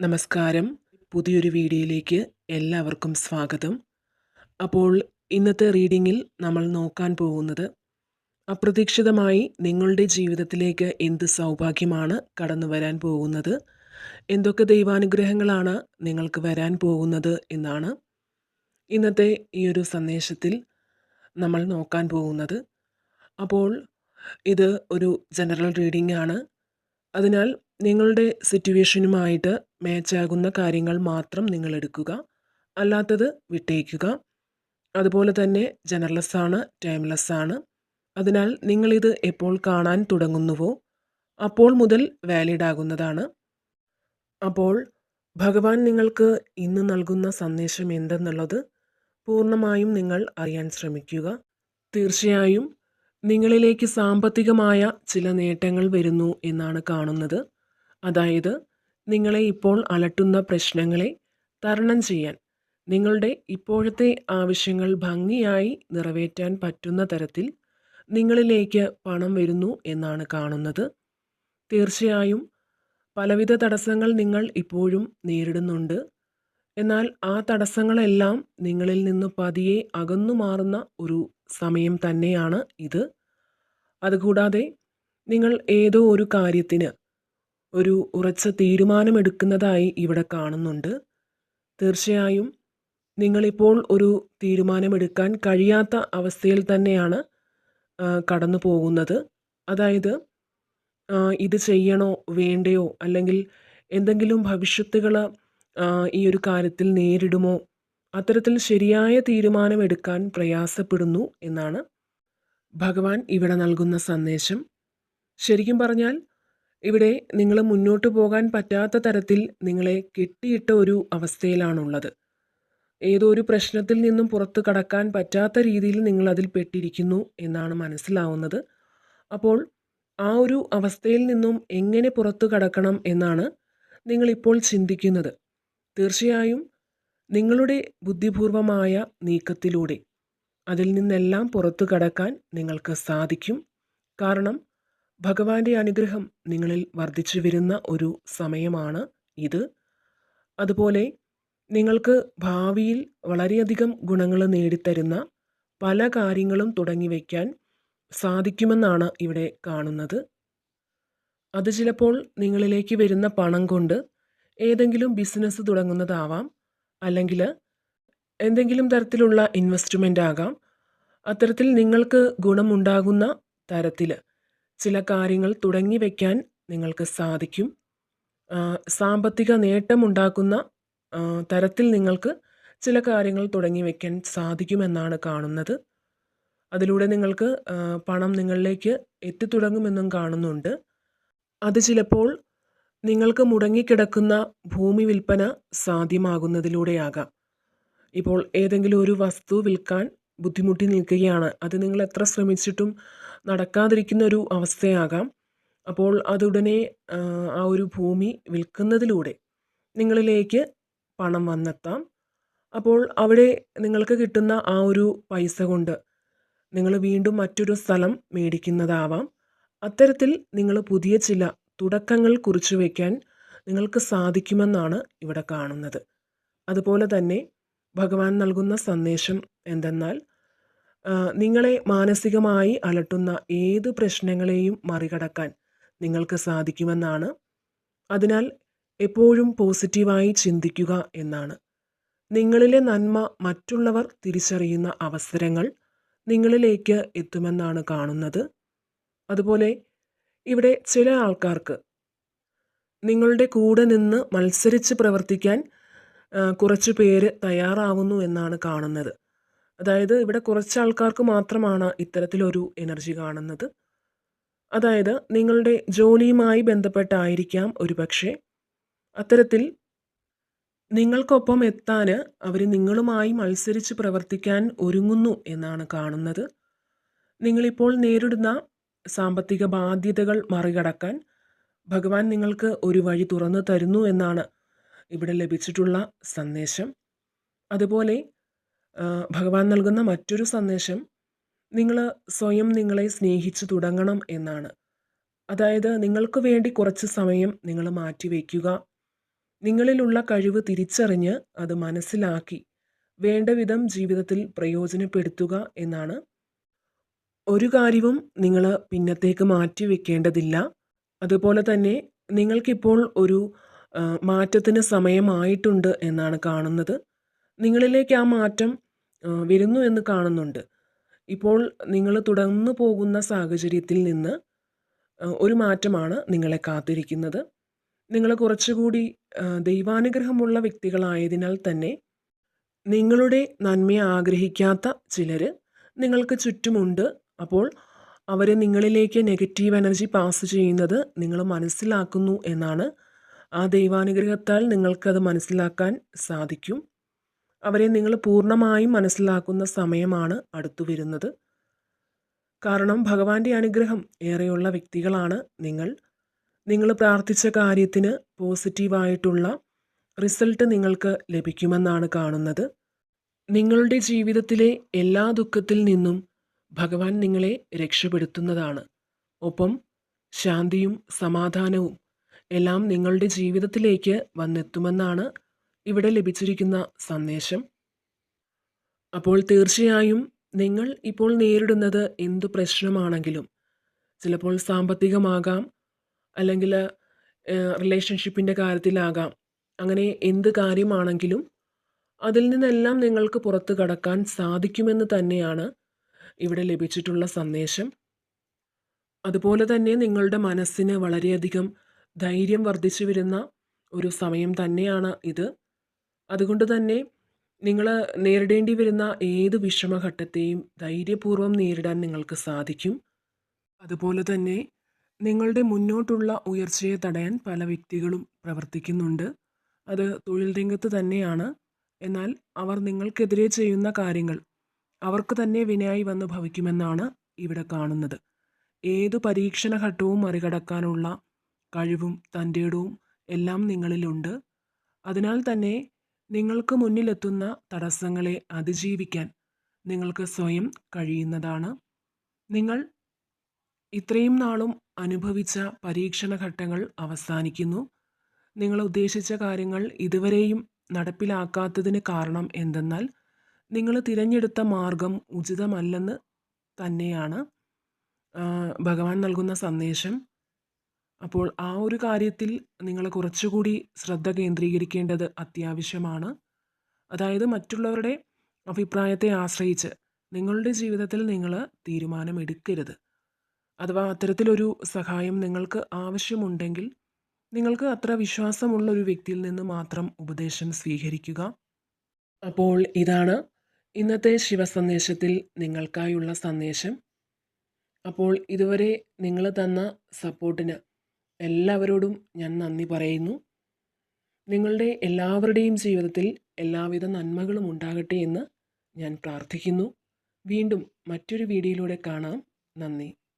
നമസ്കാരം. പുതിയൊരു വീഡിയോയിലേക്ക് എല്ലാവർക്കും സ്വാഗതം. അപ്പോൾ ഇന്നത്തെ റീഡിങ്ങിൽ നമ്മൾ നോക്കാൻ പോകുന്നത് അപ്രതീക്ഷിതമായി നിങ്ങളുടെ ജീവിതത്തിലേക്ക് എന്ത് സൗഭാഗ്യമാണ് കടന്നു വരാൻ പോകുന്നത്? എന്തൊക്കെ ദൈവാനുഗ്രഹങ്ങളാണ് നിങ്ങൾക്ക് വരാൻ പോകുന്നത് എന്നാണ് ഇന്നത്തെ ഈ ഒരു സന്ദേശത്തിൽ നമ്മൾ നോക്കാൻ പോകുന്നത്. അപ്പോൾ ഇത് ഒരു ജനറൽ റീഡിംഗ് ആണ് അതിനാൽ നിങ്ങളുടെ സിറ്റുവേഷനുമായിട്ട് മാച്ചാകുന്ന കാര്യങ്ങൾ മാത്രം നിങ്ങൾ എടുക്കുക. അല്ലാത്തത് വിട്ടേക്കുക. അതുപോലെ തന്നെ ജനറലസ് ആണ് ടൈംലെസ് ആണ്. അതിനാൽ നിങ്ങളിത് എപ്പോൾ കാണാൻ തുടങ്ങുന്നുവോ അപ്പോൾ മുതൽ വാലിഡ് ആകുന്നതാണ്. അപ്പോൾ ഭഗവാൻ നിങ്ങൾക്ക് ഇന്ന് നൽകുന്ന സന്ദേശം എന്തെന്നുള്ളത് പൂർണമായും നിങ്ങൾ അറിയാൻ ശ്രമിക്കുക. തീർച്ചയായും നിങ്ങളിലേക്ക് സാമ്പത്തികമായ ചില നേട്ടങ്ങൾ വരുന്നു എന്നാണ് കാണുന്നത്. അതായത് നിങ്ങളെ ഇപ്പോൾ അലട്ടുന്ന പ്രശ്നങ്ങളെ തരണം ചെയ്യാൻ നിങ്ങളുടെ ഇപ്പോഴത്തെ ആവശ്യങ്ങൾ ഭംഗിയായി നിറവേറ്റാൻ പറ്റുന്ന തരത്തിൽ നിങ്ങളിലേക്ക് പണം വരുന്നു എന്നാണ് കാണുന്നത്. തീർച്ചയായും പലവിധ തടസ്സങ്ങൾ നിങ്ങൾ ഇപ്പോഴും നേരിടുന്നുണ്ട്. എന്നാൽ ആ തടസ്സങ്ങളെല്ലാം നിങ്ങളിൽ നിന്ന് പതിയെ അകന്നു മാറുന്ന ഒരു സമയം തന്നെയാണ് ഇത്. അതുകൂടാതെ നിങ്ങൾ ഏതോ ഒരു കാര്യത്തിന് ഒരു ഉറച്ച തീരുമാനമെടുക്കുന്നതായി ഇവിടെ കാണുന്നുണ്ട്. തീർച്ചയായും നിങ്ങളിപ്പോൾ ഒരു തീരുമാനമെടുക്കാൻ കഴിയാത്ത അവസ്ഥയിൽ തന്നെയാണ് കടന്നു പോകുന്നത് അതായത് ഇത് ചെയ്യണോ വേണ്ടയോ അല്ലെങ്കിൽ എന്തെങ്കിലും ഭവിഷ്യത്തുകൾ ഈ ഒരു കാര്യത്തിൽ നേരിടുമോ? അത്തരത്തിൽ ശരിയായ തീരുമാനമെടുക്കാൻ പ്രയാസപ്പെടുന്നു എന്നാണ് ഭഗവാൻ ഇവിടെ നൽകുന്ന സന്ദേശം. ശരിക്കും പറഞ്ഞാൽ ഇവിടെ നിങ്ങൾ മുന്നോട്ട് പോകാൻ പറ്റാത്ത തരത്തിൽ നിങ്ങളെ കെട്ടിയിട്ട ഒരു അവസ്ഥയിലാണുള്ളത്. ഏതോ ഒരു പ്രശ്നത്തിൽ നിന്നും പുറത്ത് കടക്കാൻ പറ്റാത്ത രീതിയിൽ നിങ്ങൾ അതിൽ പെട്ടിരിക്കുന്നു എന്നാണ് മനസ്സിലാവുന്നത്. അപ്പോൾ ആ ഒരു അവസ്ഥയിൽ നിന്നും എങ്ങനെ പുറത്തു കടക്കണം എന്നാണ് നിങ്ങളിപ്പോൾ ചിന്തിക്കുന്നത്. തീർച്ചയായും നിങ്ങളുടെ ബുദ്ധിപൂർവമായ നീക്കത്തിലൂടെ അതിൽ നിന്നെല്ലാം പുറത്തു കടക്കാൻ നിങ്ങൾക്ക് സാധിക്കും. കാരണം ഭഗവാന്റെ അനുഗ്രഹം നിങ്ങളിൽ വർദ്ധിച്ചു വരുന്ന ഒരു സമയമാണ് ഇത്. അതുപോലെ നിങ്ങൾക്ക് ഭാവിയിൽ വളരെയധികം ഗുണങ്ങൾ നേടിത്തരുന്ന പല കാര്യങ്ങളും തുടങ്ങി വയ്ക്കാൻ സാധിക്കുമെന്നാണ് ഇവിടെ കാണുന്നത്. അത് ചിലപ്പോൾ നിങ്ങളിലേക്ക് വരുന്ന പണം കൊണ്ട് ഏതെങ്കിലും ബിസിനസ് തുടങ്ങുന്നതാവാം അല്ലെങ്കിൽ എന്തെങ്കിലും തരത്തിലുള്ള ഇൻവെസ്റ്റ്മെന്റ് ആകാം. അത്തരത്തിൽ നിങ്ങൾക്ക് ഗുണമുണ്ടാകുന്ന തരത്തിൽ ചില കാര്യങ്ങൾ തുടങ്ങി വയ്ക്കാൻ നിങ്ങൾക്ക് സാധിക്കും. സാമ്പത്തിക നേട്ടമുണ്ടാക്കുന്ന തരത്തിൽ നിങ്ങൾക്ക് ചില കാര്യങ്ങൾ തുടങ്ങി വയ്ക്കാൻ സാധിക്കുമെന്നാണ് കാണുന്നത്. അതിലൂടെ നിങ്ങൾക്ക് പണം നിങ്ങളിലേക്ക് എത്തിത്തുടങ്ങുമെന്നും കാണുന്നുണ്ട്. അത് ചിലപ്പോൾ നിങ്ങൾക്ക് മുടങ്ങിക്കിടക്കുന്ന ഭൂമി വിൽപ്പന സാധ്യമാകുന്നതിലൂടെയാകാം. ഇപ്പോൾ ഏതെങ്കിലും ഒരു വസ്തു വിൽക്കാൻ ബുദ്ധിമുട്ടി നിൽക്കുകയാണ്. അത് നിങ്ങൾ എത്ര ശ്രമിച്ചിട്ടും നടക്കാതിരിക്കുന്ന ഒരു അവസ്ഥയാകാം. അപ്പോൾ അതുടനെ ആ ഒരു ഭൂമി വിൽക്കുന്നതിലൂടെ നിങ്ങളിലേക്ക് പണം വന്നെത്താം. അപ്പോൾ അവിടെ നിങ്ങൾക്ക് കിട്ടുന്ന ആ ഒരു പൈസ കൊണ്ട് നിങ്ങൾ വീണ്ടും മറ്റൊരു സ്ഥലം മേടിക്കുന്നതാവാം. അത്തരത്തിൽ നിങ്ങൾ പുതിയ ചില തുടക്കങ്ങൾ കുറിച്ചു വയ്ക്കാൻ നിങ്ങൾക്ക് സാധിക്കുമെന്നാണ് ഇവിടെ കാണുന്നത്. അതുപോലെ തന്നെ ഭഗവാൻ നൽകുന്ന സന്ദേശം എന്തെന്നാൽ നിങ്ങളെ മാനസികമായി അലട്ടുന്ന ഏത് പ്രശ്നങ്ങളെയും മറികടക്കാൻ നിങ്ങൾക്ക് സാധിക്കുമെന്നാണ്. അതിനാൽ എപ്പോഴും പോസിറ്റീവായി ചിന്തിക്കുക എന്നാണ്. നിങ്ങളിലെ നന്മ മറ്റുള്ളവർ തിരിച്ചറിയുന്ന അവസരങ്ങൾ നിങ്ങളിലേക്ക് എത്തുമെന്നാണ് കാണുന്നത്. അതുപോലെ ഇവിടെ ചില ആൾക്കാർക്ക് നിങ്ങളുടെ കൂടെ നിന്ന് മത്സരിച്ച് പ്രവർത്തിക്കാൻ കുറച്ച് പേര് തയ്യാറാവുന്നു എന്നാണ് കാണുന്നത്. അതായത് ഇവിടെ കുറച്ച് ആൾക്കാർക്ക് മാത്രമാണ് ഇത്തരത്തിലൊരു എനർജി കാണുന്നത്. അതായത് നിങ്ങളുടെ ജോലിയുമായി ബന്ധപ്പെട്ടായിരിക്കാം ഒരുപക്ഷെ. അത്തരത്തിൽ നിങ്ങൾക്കൊപ്പം എത്താൻ അവർ നിങ്ങളുമായി മത്സരിച്ച് പ്രവർത്തിക്കാൻ ഒരുങ്ങുന്നു എന്നാണ് കാണുന്നത്. നിങ്ങളിപ്പോൾ നേരിടുന്ന സാമ്പത്തിക ബാധ്യതകൾ മറികടക്കാൻ ഭഗവാൻ നിങ്ങൾക്ക് ഒരു വഴി തുറന്നു തരുന്നു എന്നാണ് ഇവിടെ ലഭിച്ചിട്ടുള്ള സന്ദേശം. അതുപോലെ ഭഗവാൻ നൽകുന്ന മറ്റൊരു സന്ദേശം നിങ്ങൾ സ്വയം നിങ്ങളെ സ്നേഹിച്ചു തുടങ്ങണം എന്നാണ്. അതായത് നിങ്ങൾക്ക് വേണ്ടി കുറച്ച് സമയം നിങ്ങൾ മാറ്റിവെക്കുക നിങ്ങളിലുള്ള കഴിവ് തിരിച്ചറിഞ്ഞ് അത് മനസ്സിലാക്കി വേണ്ട വിധം ജീവിതത്തിൽ പ്രയോജനപ്പെടുത്തുക എന്നാണ്. ഒരു കാര്യവും നിങ്ങൾ പിന്നത്തേക്ക് മാറ്റി വെക്കേണ്ടതില്ല അതുപോലെ തന്നെ നിങ്ങൾക്കിപ്പോൾ ഒരു മാറ്റത്തിന് സമയമായിട്ടുണ്ട് എന്നാണ് കാണുന്നത്. നിങ്ങളിലേക്ക് ആ മാറ്റം വരുന്നു എന്ന് കാണുന്നുണ്ട്. ഇപ്പോൾ നിങ്ങൾ തുടർന്നു പോകുന്ന സാഹചര്യത്തിൽ നിന്ന് ഒരു മാറ്റമാണ് നിങ്ങളെ കാത്തിരിക്കുന്നത്. നിങ്ങൾ കുറച്ചുകൂടി ദൈവാനുഗ്രഹമുള്ള വ്യക്തികളായതിനാൽ തന്നെ നിങ്ങളുടെ നന്മയെ ആഗ്രഹിക്കാത്ത ചിലർ നിങ്ങൾക്ക് ചുറ്റുമുണ്ട്. അപ്പോൾ അവർ നിങ്ങളിലേക്ക് നെഗറ്റീവ് എനർജി പാസ് ചെയ്യുന്നത് നിങ്ങൾ മനസ്സിലാക്കുന്നു എന്നാണ് ആ ദൈവാനുഗ്രഹത്താൽ നിങ്ങൾക്കത് മനസ്സിലാക്കാൻ സാധിക്കും. അവരെ നിങ്ങൾ പൂർണമായും മനസ്സിലാക്കുന്ന സമയമാണ് അടുത്തു വരുന്നത്. കാരണം ഭഗവാന്റെ അനുഗ്രഹം ഏറെയുള്ള വ്യക്തികളാണ് നിങ്ങൾ. നിങ്ങൾ പ്രാർത്ഥിച്ച കാര്യത്തിന് പോസിറ്റീവായിട്ടുള്ള റിസൾട്ട് നിങ്ങൾക്ക് ലഭിക്കുമെന്നാണ് കാണുന്നത്. നിങ്ങളുടെ ജീവിതത്തിലെ എല്ലാ ദുഃഖത്തിൽ നിന്നും ഭഗവാൻ നിങ്ങളെ രക്ഷപ്പെടുത്തുന്നതാണ്. ഒപ്പം ശാന്തിയും സമാധാനവും എല്ലാം നിങ്ങളുടെ ജീവിതത്തിലേക്ക് വന്നെത്തുമെന്നാണ് ഇവിടെ ലഭിച്ചിരിക്കുന്ന സന്ദേശം. അപ്പോൾ തീർച്ചയായും നിങ്ങൾ ഇപ്പോൾ നേരിടുന്നത് എന്തു പ്രശ്നമാണെങ്കിലും ചിലപ്പോൾ സാമ്പത്തികമാകാം അല്ലെങ്കിൽ റിലേഷൻഷിപ്പിന്റെ കാര്യത്തിലാകാം അങ്ങനെ എന്ത് കാര്യമാണെങ്കിലും അതിൽ നിന്നെല്ലാം നിങ്ങൾക്ക് പുറത്തു കടക്കാൻ സാധിക്കുമെന്ന് തന്നെയാണ് ഇവിടെ ലഭിച്ചിട്ടുള്ള സന്ദേശം. അതുപോലെ തന്നെ നിങ്ങളുടെ മനസ്സിന് വളരെയധികം ധൈര്യം വർദ്ധിച്ചു വരുന്ന ഒരു സമയം തന്നെയാണ് ഇത്. അതുകൊണ്ട് തന്നെ നിങ്ങൾ നേരിടേണ്ടി വരുന്ന ഏത് വിഷമഘട്ടത്തെയും ധൈര്യപൂർവം നേരിടാൻ നിങ്ങൾക്ക് സാധിക്കും. അതുപോലെ തന്നെ നിങ്ങളുടെ മുന്നോട്ടുള്ള ഉയർച്ചയെ തടയാൻ പല വ്യക്തികളും പ്രവർത്തിക്കുന്നുണ്ട്. അത് തൊഴിൽ രംഗത്ത് തന്നെയാണ്. എന്നാൽ അവർ നിങ്ങൾക്കെതിരെ ചെയ്യുന്ന കാര്യങ്ങൾ അവർക്ക് തന്നെ വിനയായി വന്ന് ഭവിക്കുമെന്നാണ് ഇവിടെ കാണുന്നത്. ഏതു പരീക്ഷണ ഘട്ടവും മറികടക്കാനുള്ള കഴിവും തന്റെടവും എല്ലാം നിങ്ങളിലുണ്ട്. അതിനാൽ തന്നെ നിങ്ങൾക്ക് മുന്നിലെത്തുന്ന തടസ്സങ്ങളെ അതിജീവിക്കാൻ നിങ്ങൾക്ക് സ്വയം കഴിയുന്നതാണ്. നിങ്ങൾ ഇത്രയും നാളും അനുഭവിച്ച പരീക്ഷണ ഘട്ടങ്ങൾ അവസാനിക്കുന്നു. നിങ്ങൾ ഉദ്ദേശിച്ച കാര്യങ്ങൾ ഇതുവരെയും നടപ്പിലാക്കാത്തതിന് കാരണം എന്തെന്നാൽ നിങ്ങൾ തിരഞ്ഞെടുത്ത മാർഗം ഉചിതമല്ലെന്ന് തന്നെയാണ് ഭഗവാൻ നൽകുന്ന സന്ദേശം. അപ്പോൾ ആ ഒരു കാര്യത്തിൽ നിങ്ങൾ കുറച്ചുകൂടി ശ്രദ്ധ കേന്ദ്രീകരിക്കേണ്ടത് അത്യാവശ്യമാണ്. അതായത് മറ്റുള്ളവരുടെ അഭിപ്രായത്തെ ആശ്രയിച്ച് നിങ്ങളുടെ ജീവിതത്തിൽ നിങ്ങൾ തീരുമാനമെടുക്കരുത്. അഥവാ അത്തരത്തിലൊരു സഹായം നിങ്ങൾക്ക് ആവശ്യമുണ്ടെങ്കിൽ നിങ്ങൾക്ക് അത്ര വിശ്വാസമുള്ള ഒരു വ്യക്തിയിൽ നിന്ന് മാത്രം ഉപദേശം സ്വീകരിക്കുക. അപ്പോൾ ഇതാണ് ഇന്നത്തെ ശിവസന്ദേശത്തിൽ നിങ്ങൾക്കായുള്ള സന്ദേശം. അപ്പോൾ ഇതുവരെ നിങ്ങൾ തന്ന സപ്പോർട്ടിന് എല്ലാവരോടും ഞാൻ നന്ദി പറയുന്നു. നിങ്ങളുടെ എല്ലാവരുടെയും ജീവിതത്തിൽ എല്ലാവിധ നന്മകളും ഉണ്ടാകട്ടെ എന്ന് ഞാൻ പ്രാർത്ഥിക്കുന്നു. വീണ്ടും മറ്റൊരു വീഡിയോയിലൂടെ കാണാം. നന്ദി.